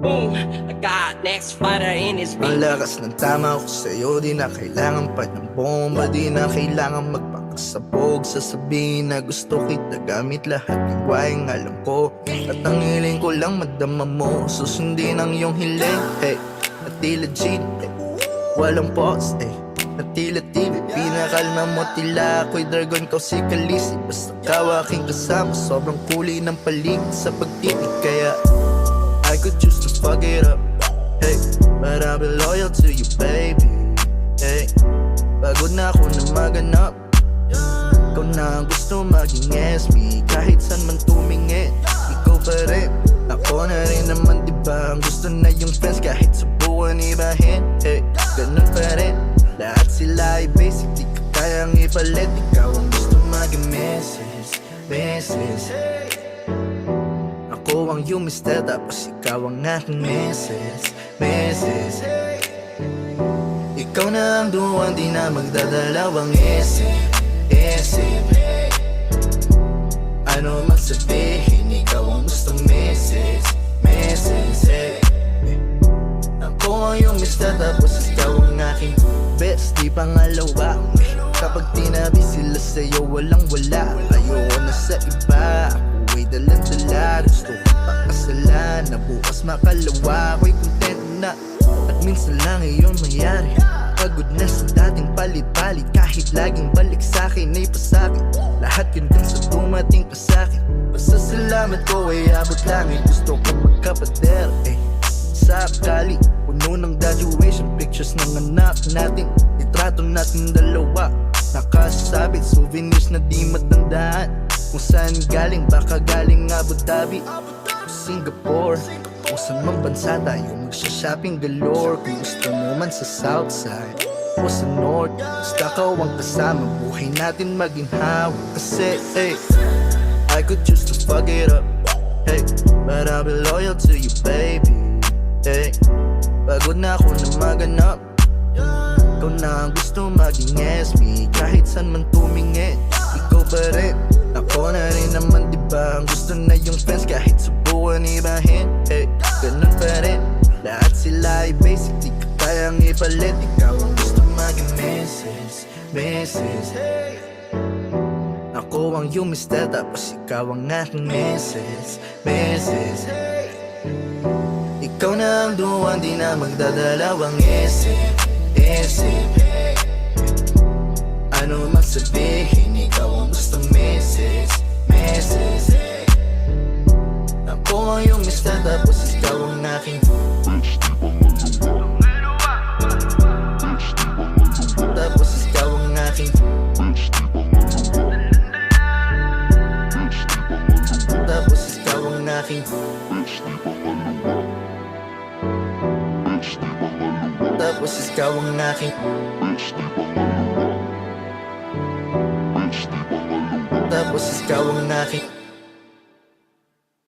Boom, I got next fighter in his Ang beat. lakas ng tama ko sa'yo Di na kailangan pa ng bomba Di na kailangan magpakasabog Sasabihin na gusto kita Gamit lahat ng wayang alam ko At ang hiling ko lang madama mo Susundin ang iyong hiling Hey, at tila G eh. Walang pause eh At tila TV Pinakalma mo tila ako'y dragon Kau si Kalisi Basta ka aking kasama Sobrang kuli ng paligid sa pagtibig Kaya I could choose to fuck it up Hey, but I'll be loyal to you, baby. Hey, pagod na ako na maganap. Ikaw na ang gusto maging SB Kahit saan man tumingin Ikaw pa rin Ako na rin naman diba Ang gusto na yung friends Kahit subukan ibahin Hey, ganun pa rin Lahat sila ay basic Di ka kayang ipalit Ikaw ang gusto maging Mrs. Mrs. Ako ang you mister Tapos ikaw ang aking Mrs. Mrs. Ikaw na ang duwan Di na magdadalawang isip Isip Ano man Bukas makalawa Ako'y content na. At minsan lang iyon mayari Pagod na sa dating palit-palit Kahit laging balik sa'kin ay pasakit Lahat yun dun sa dumating pa sa'kin Basta salamat ko ay abot langit Gusto ko magkapader eh. Sakali Puno ng graduation pictures ng anak natin. Litrato natin dalawa. Nakasabit souvenirs na di matandaan. Kung saan galing baka galing Abu Dhabi. Singapore saan mang bansa tayo magsha-shopping galore. Kung gusto mo man sa south side o sa north Basta ka ang kasama. Buhay natin maging hawak. Kasi hey I could choose to fuck it up. Hey, but I'll be loyal to you baby. Hey, pagod na ako na maganap. Ikaw na ang gusto maging SB Kahit saan man tumingin Ikaw pa rin. Ako na rin naman diba Ang gusto na yung friends Kahit subukan ibahin Ay basic Di ka kayang ipalit Ikaw ang gusto maging Mrs. Mrs. Ako ang yung mister Tapos ikaw ang aking Mrs. Mrs. Ikaw na ang duwan Di na magdadalawang isip Isip Ano man sabihin Ikaw ang aking Tapos ikaw ang aking Tapos ikaw ang aking